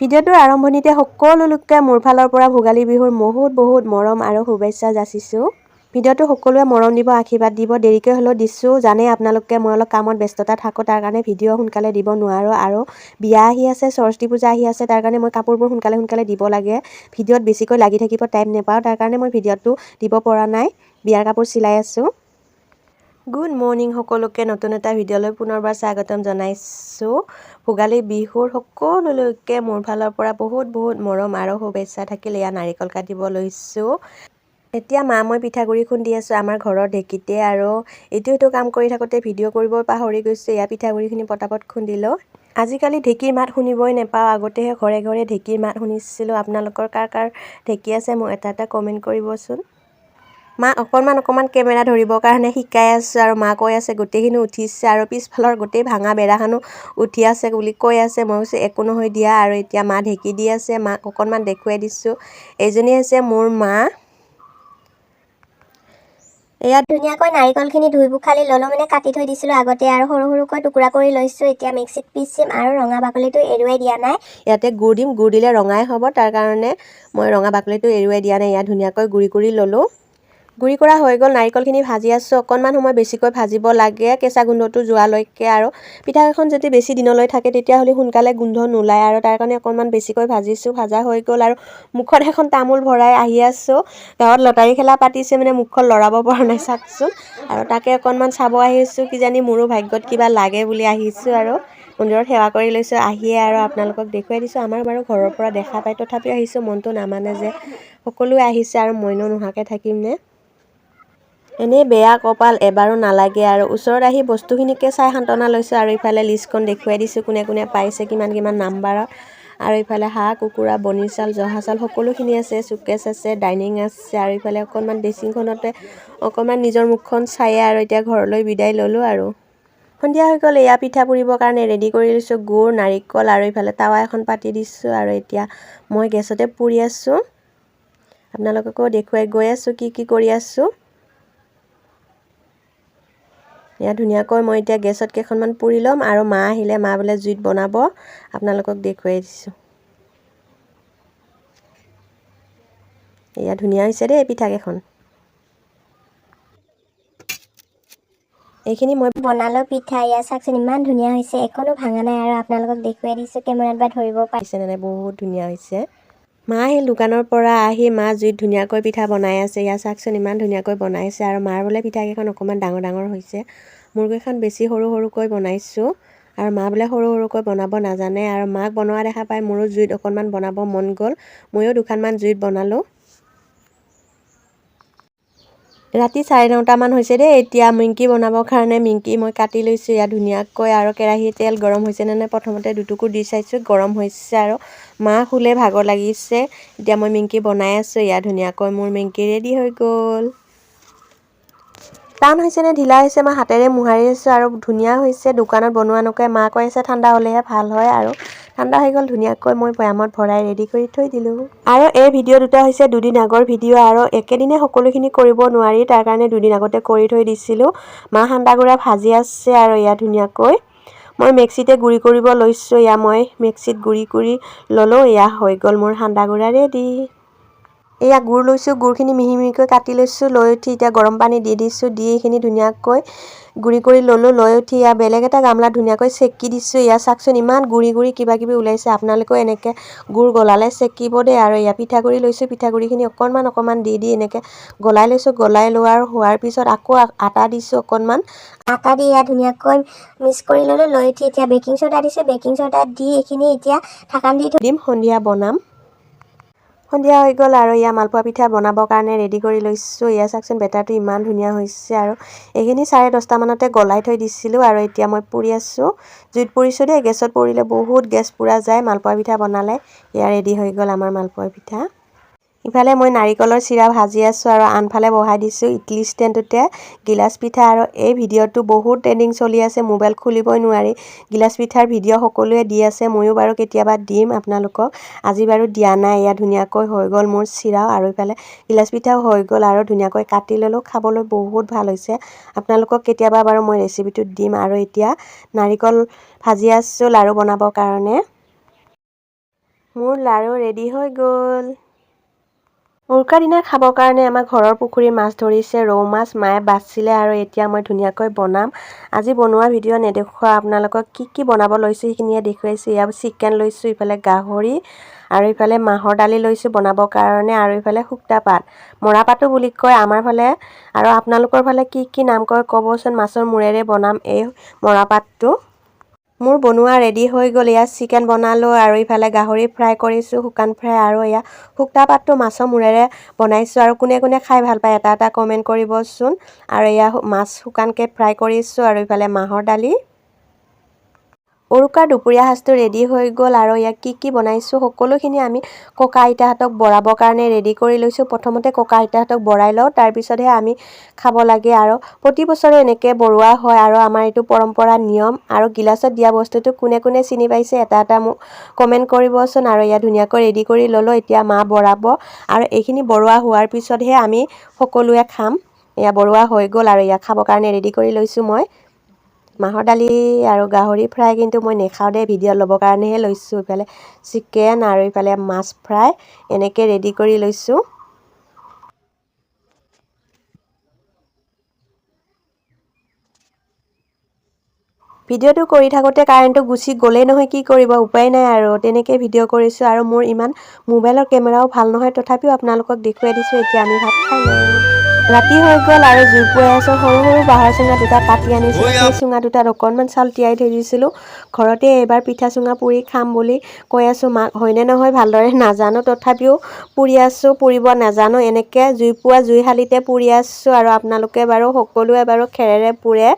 ভিডিঅ'টোৰ আৰম্ভণিতে সকলো লোককে মোৰ ফালৰ পৰা ভোগালী বিহুৰ বহুত বহুত মৰম আৰু শুভেচ্ছা যাচিছোঁ। ভিডিঅ'টো সকলোৱে মৰম দিব আশীৰ্বাদ দিব দেৰিকৈ হ'লেও দিছোঁ জানে আপোনালোকে মই অলপ কামত ব্যস্ততা থাকোঁ তাৰ কাৰণে ভিডিঅ' সোনকালে দিব নোৱাৰোঁ আৰু বিয়া আহি আছে সৰস্বতী পূজা আহি আছে তাৰ কাৰণে মই কাপোৰবোৰ সোনকালে সোনকালে দিব লাগে। ভিডিঅ'ত বেছিকৈ লাগি থাকিব টাইম নাপাওঁ তাৰ কাৰণে মই ভিডিঅ'টো দিব পৰা নাই বিয়াৰ কাপোৰ চিলাই আছোঁ। গুড মৰ্ণিং সকলোকে। নতুন এটা ভিডিঅ'লৈ পুনৰবাৰ স্বাগতম জনাইছোঁ। ভোগালী বিহুৰ সকলোলৈকে মোৰ ফালৰ পৰা বহুত বহুত মৰম আৰু শুভেচ্ছা থাকিল এয়া নাৰিকল কাটিব লৈছোঁ। এতিয়া মা মই পিঠাগুড়ি খুন্দি আছোঁ আমাৰ ঘৰৰ ঢেঁকীতে আৰু ইটো সিটো কাম কৰি থাকোঁতে ভিডিঅ' কৰিব পাহৰি গৈছোঁ। এয়া পিঠাগুড়িখিনি পটাপট খুন্দি লওঁ। আজিকালি ঢেঁকীৰ মাত শুনিবই নাপাওঁ। আগতেহে ঘৰে ঘৰে ঢেঁকীৰ মাত শুনিছিলোঁ। আপোনালোকৰ কাৰ কাৰ ঢেঁকী আছে? মোক এটা এটা কমেণ্ট কৰিবচোন। মা অকণমান অকণমান কেমেৰা ধৰিবৰ কাৰণে শিকাই আছোঁ আৰু মা কৈ আছে গোটেইখিনি উঠিছে আৰু পিছফালৰ গোটেই ভাঙা বেৰাখনো উঠি আছে বুলি কৈ আছে। মই কৈছোঁ একো নহয় দিয়া আৰু এতিয়া মা ঢেঁকী দি আছে মাক অকণমান দেখুৱাই দিছোঁ। এইজনী হৈছে মোৰ মা। ইয়াত ধুনীয়াকৈ নাৰিকলখিনি ধুই পখালি ল'লোঁ মানে কাটি থৈ দিছিলোঁ আগতে আৰু সৰু সৰুকৈ টুকুৰা কৰি লৈছোঁ। এতিয়া মিক্সিত পিচিম আৰু ৰঙা বাকলিটো এৰুৱাই দিয়া নাই। ইয়াতে গুড় দিম গুড় দিলে ৰঙাই হ'ব তাৰ কাৰণে মই ৰঙা বাকলিটো এৰুৱাই দিয়া নাই। ইয়াত ধুনীয়াকৈ গুড়ি কৰি ল'লোঁ। গুড়ি কৰা হৈ গ'ল, নাৰিকলখিনি ভাজি আছোঁ। অকণমান সময় বেছিকৈ ভাজিব লাগে, কেঁচা গোন্ধটো যোৱালৈকে আৰু পিঠাকেইখন যদি বেছি দিনলৈ থাকে, তেতিয়াহ'লে সোনকালে গোন্ধ নোলায় আৰু তাৰ কাৰণে অকণমান বেছিকৈ ভাজিছোঁ, ভাজা হৈ গ'ল আৰু মুখত এখন তামোল ভৰাই আহি আছোঁ। গাঁৱত লটাৰী খেলা পাতিছে মানে মুখখন লৰাব পৰা নাই চাওকচোন। আৰু তাকে অকণমান চাব আহিছোঁ, কিজানি মোৰো ভাগ্যত কিবা লাগে বুলি আহিছোঁ আৰু মন্দিৰত সেৱা কৰি লৈছোঁ, আহিয়ে আৰু আপোনালোকক দেখুৱাই দিছোঁ। আমাৰ বাৰু ঘৰৰ পৰা দেখা পায়, তথাপিও আহিছোঁ, মনটো নামানে যে সকলোৱে আহিছে আৰু মইনো নোহোৱাকৈ থাকিমনে? এনেই বেয়া কপাল এবাৰো নালাগে আৰু ওচৰত আহি বস্তুখিনিকে চাই সান্তনা লৈছোঁ আৰু ইফালে লিষ্টখন দেখুৱাই দিছোঁ কোনে কোনে পাইছে কিমান কিমান নাম্বাৰৰ। আৰু ইফালে হাঁহ কুকুৰা বনি চাউল জহা চাউল সকলোখিনি আছে চুকেছ আছে ডাইনিং আছে আৰু ইফালে অকণমান ড্ৰেছিংখনতে অকণমান নিজৰ মুখখন চায়ে আৰু এতিয়া ঘৰলৈ বিদায় ল'লোঁ আৰু। সন্ধিয়া হৈ গ'ল এয়া পিঠা পুৰিবৰ কাৰণে ৰেডি কৰি লৈছোঁ গুড় নাৰিকল আৰু ইফালে টাৱা এখন পাতি দিছোঁ আৰু এতিয়া মই গেছতে পুৰি আছোঁ। আপোনালোককো দেখুৱাই গৈ আছোঁ কি কি কৰি আছোঁ। এয়া ধুনীয়াকৈ মই এতিয়া গেছত কেইখনমান পুৰি ল'ম আৰু মা আহিলে মা বোলে জুইত বনাব আপোনালোকক দেখুৱাই দিছোঁ। এয়া ধুনীয়া হৈছে দেই পিঠাকেইখন এইখিনি মই বনালোঁ পিঠা ইয়াত চাওকচোন ইমান ধুনীয়া হৈছে একোনো ভাঙা নাই আৰু আপোনালোকক দেখুৱাই দিছোঁ কেমেৰাত বা ধৰিব পাৰিছে নাই? বহুত ধুনীয়া হৈছে। মা আহিল দোকানৰ পৰা আহি মা জুইত ধুনীয়াকৈ পিঠা বনাই আছে ইয়াত চাওকচোন ইমান ধুনীয়াকৈ বনাইছে আৰু মাৰ বোলে পিঠাকেইখন অকণমান ডাঙৰ ডাঙৰ হৈছে। মোৰকেইখন বেছি সৰু সৰুকৈ বনাইছোঁ আৰু মা বোলে সৰু সৰুকৈ বনাব নাজানে আৰু মাক বনোৱা দেখা পাই মোৰো জুইত অকণমান বনাব মন গ'ল। ময়ো দুখনমান জুইত বনালোঁ। ৰাতি চাৰে নটামান হৈছে দেই এতিয়া মিংকি বনাবৰ কাৰণে মিংকি মই কাটি লৈছোঁ। ইয়াত ধুনীয়াকৈ আৰু কেৰাহী তেল গৰম হৈছেনে নাই প্ৰথমতে দুটুকুৰ দি চাইছোঁ গৰম হৈছে আৰু মা শুলে ভাগৰ লাগিছে। এতিয়া মই মিংকি বনাই আছোঁ ইয়াত ধুনীয়াকৈ মোৰ মিংকি ৰেডি হৈ গ'ল। টান হৈছেনে ঢিলা হৈছে মই হাতেৰে মোহাৰি আছোঁ আৰু ধুনীয়া হৈছে দোকানত বনোৱা নকয় মা কৈ আছে ঠাণ্ডা হ'লেহে ভাল হয় আৰু ঠাণ্ডা হৈ গ'ল ধুনীয়াকৈ মই বৈয়ামত ভৰাই ৰেডি কৰি থৈ দিলোঁ। আৰু এই ভিডিঅ' দুটা হৈছে দুদিন আগৰ ভিডিঅ' আৰু একেদিনে সকলোখিনি কৰিব নোৱাৰি তাৰ কাৰণে দুদিন আগতে কৰি থৈ দিছিলোঁ। মা সান্দা গুড়া ভাজি আছে আৰু ইয়াত ধুনীয়াকৈ। মই মিক্সিতে গুড়ি কৰিব লৈছোঁ এয়া মই মিক্সিত গুড়ি কৰি ল'লোঁ এয়া হৈ গ'ল মোৰ সান্দা গুড়া ৰেডি এয়া গুড় লৈছোঁ গুড়খিনি মিহি মিহিকৈ কাটি লৈছোঁ লৈ উঠি এতিয়া গৰম পানী দি দিছোঁ দি এইখিনি ধুনীয়াকৈ গুড়ি কৰি ল'লোঁ লৈ উঠি ইয়াত বেলেগ এটা গামলাত ধুনীয়াকৈ চেকি দিছোঁ। ইয়াত চাওকচোন ইমান গুড়ি গুড়ি কিবা কিবি ওলাইছে আপোনালোকেও এনেকৈ গুড় গলালে চেকিব দেই আৰু এয়া পিঠাগুড়ি লৈছোঁ পিঠাগুড়িখিনি অকণমান অকণমান দি দি এনেকৈ গলাই লৈছোঁ গলাই লোৱাৰ হোৱাৰ পিছত আকৌ আটা দিছোঁ অকণমান। আটা দি ইয়াত ধুনীয়াকৈ মিক্স কৰি ল'লোঁ লৈ উঠি এতিয়া বেকিং চ'ডা দিছোঁ বেকিং চ'ডা দি এইখিনি এতিয়া ঢাকান দি থৈ দিম সন্ধিয়া বনাম। সন্ধিয়া হৈ গ'ল আৰু এয়া মালপোৱা পিঠা বনাবৰ কাৰণে ৰেডি কৰি লৈছোঁ। এয়া চাওকচোন বেটাৰটো ইমান ধুনীয়া হৈছে আৰু এইখিনি চাৰে দহটামানতে গলাই থৈ দিছিলোঁ আৰু এতিয়া মই পুৰি আছোঁ। জুইত পুৰিছোঁ দেই গেছত পুৰিলে বহুত গেছ পুৰা যায় মালপোৱা পিঠা বনালে। এয়া ৰেডি হৈ গ'ল আমাৰ মালপোৱা পিঠা। ইফালে মই নাৰিকলৰ চিৰা ভাজি আছোঁ আৰু আনফালে বহাই দিছোঁ ইডলি ষ্টেণ্ডটোতে গিলাচ পিঠা আৰু এই ভিডিঅ'টো বহুত ট্ৰেণ্ডিং চলি আছে মোবাইল খুলিবই নোৱাৰি। গিলাচ পিঠাৰ ভিডিঅ' সকলোৱে দি আছে ময়ো বাৰু কেতিয়াবা দিম আপোনালোকক। আজি বাৰু দিয়া নাই এয়া ধুনীয়াকৈ হৈ গ'ল মোৰ চিৰাও আৰু ইফালে গিলাচ পিঠাও হৈ গ'ল আৰু ধুনীয়াকৈ কাটি ল'লোঁ খাবলৈ বহুত ভাল হৈছে। আপোনালোকক কেতিয়াবা বাৰু মই ৰেচিপিটো দিম আৰু এতিয়া নাৰিকল ভাজি আছোঁ লাড়ু বনাবৰ কাৰণে। মোৰ লাৰু ৰেডি হৈ গ'ল। উৰুকাৰ দিনা খাবৰ কাৰণে আমাৰ ঘৰৰ পুখুৰীৰ মাছ ধৰিছে ৰৌ মাছ মায়ে বাচিলে আৰু এতিয়া মই ধুনীয়াকৈ বনাম। আজি বনোৱা ভিডিঅ' নেদেখুৱা আপোনালোকক কি কি বনাব লৈছোঁ সেইখিনিয়ে দেখুৱাইছোঁ। ইয়াৰ চিকেন লৈছোঁ ইফালে গাহৰি আৰু ইফালে মাহৰ দালি লৈছোঁ বনাবৰ কাৰণে আৰু ইফালে শুক্তা পাত। মৰাপাতো বুলি কয় আমাৰ ফালে। আৰু আপোনালোকৰ ফালে কি কি নাম কয় ক'বচোন মাছৰ মূৰেৰে বনাম এই মৰাপাতটো মোৰ বনোৱা ৰেডি হৈ গ'ল। ইয়াত চিকেন বনালোঁ আৰু ইফালে গাহৰি ফ্ৰাই কৰিছোঁ শুকান ফ্ৰাই আৰু এয়া শুক্তা পাতটো মাছৰ মূৰেৰে বনাইছোঁ আৰু কোনে কোনে খাই ভাল পায় এটা এটা কমেণ্ট কৰিবচোন। আৰু এয়া মাছ শুকানকৈ ফ্ৰাই কৰিছোঁ আৰু ইফালে মাহৰ দালি। উৰুকাৰ দুপৰীয়া সাজটো ৰেডি হৈ গ'ল আৰু ইয়াক কি কি বনাইছোঁ সকলোখিনি আমি ককা আইতাহঁতক বৰাবৰ কাৰণে ৰেডি কৰি লৈছোঁ। প্ৰথমতে ককা আইতাহঁতক বৰাই লওঁ তাৰপিছতহে আমি খাব লাগে আৰু প্ৰতি বছৰে এনেকৈ বৰোৱা হয় আৰু আমাৰ এইটো পৰম্পৰা নিয়ম আৰু গিলাচত দিয়া বস্তুটো কোনে কোনে চিনি পাইছে এটা এটা মোক কমেণ্ট কৰিবচোন আৰু ইয়াত ধুনীয়াকৈ ৰেডি কৰি ল'লোঁ। এতিয়া মা বৰাব আৰু এইখিনি বৰোৱা হোৱাৰ পিছতহে আমি সকলোৱে খাম। এয়া বৰোৱা হৈ গ'ল আৰু ইয়াক খাবৰ কাৰণে ৰেডি কৰি লৈছোঁ মই। মাহৰ দালি আৰু গাহৰি ফ্ৰাই কিন্তু মই নেখাওঁ দেই। ভিডিঅ' ল'বৰ কাৰণেহে লৈছোঁ ইফালে। চিকেন আৰু ইফালে মাছ ফ্ৰাই এনেকৈ ৰেডি কৰি লৈছোঁ। ভিডিঅ'টো কৰি থাকোঁতে কাৰেণ্টটো গুচি গ'লেই নহয় কি কৰিব? উপায় নাই আৰু। তেনেকৈ ভিডিঅ' কৰিছোঁ আৰু মোৰ ইমান মোবাইলৰ কেমেৰাও ভাল নহয়। তথাপিও আপোনালোকক দেখুৱাই দিছোঁ এতিয়া আমি ভাত খাই লওঁ। ৰাতি হৈ গ'ল আৰু জুই পুৱাই আছোঁ সৰু সৰু বাঁহৰ চুঙা দুটা কাটি আনিছিলোঁ সেই চুঙা দুটাত অকণমান চাউল তিয়াই থৈ দিছিলোঁ। ঘৰতে এইবাৰ পিঠা চুঙা পুৰি খাম বুলি কৈ আছোঁ মাক। হয়নে নহয়? ভালদৰে নাজানো। তথাপিও পুৰি আছোঁ পুৰিব নাজানো। এনেকৈ জুই পোৱা জুইশালিতে পুৰি আছোঁ আৰু আপোনালোকে বাৰু সকলোৱে বাৰু খেৰেৰে পুৰে।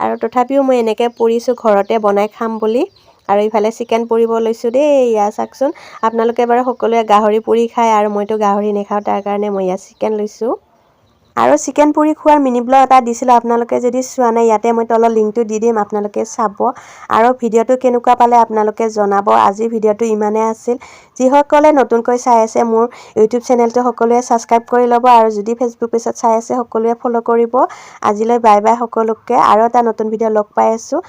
আৰু তথাপিও মই এনেকৈ পুৰিছোঁ ঘৰতে বনাই খাম বুলি। আৰু ইফালে চিকেন পুৰিব লৈছোঁ দেই ইয়াত চাওকচোন। আপোনালোকে বাৰু সকলোৱে গাহৰি পুৰি খায় আৰু মইতো গাহৰি নাখাওঁ তাৰ কাৰণে মই ইয়াত চিকেন লৈছোঁ। আৰু চিকেন পুৰি খোৱাৰ মিনি ব্লগ এটা দিছিলোঁ আপোনালোকে যদি চোৱা নাই ইয়াতে মই তলত লিংকটো দি দিম আপোনালোকে চাব। আৰু ভিডিঅ'টো কেনেকুৱা পালে আপোনালোকে জনাব। আজিৰ ভিডিঅ'টো ইমানেই আছিল। যিসকলে নতুনকৈ চাই আছে মোৰ ইউটিউব চেনেলটো সকলোৱে ছাবস্ক্ৰাইব কৰি ল'ব আৰু যদি ফেচবুক পেজত চাই আছে সকলোৱে ফ'ল' কৰিব। আজিলৈ বাই বাই সকলোকে। আৰু এটা নতুন ভিডিঅ' লগ পাই আছোঁ।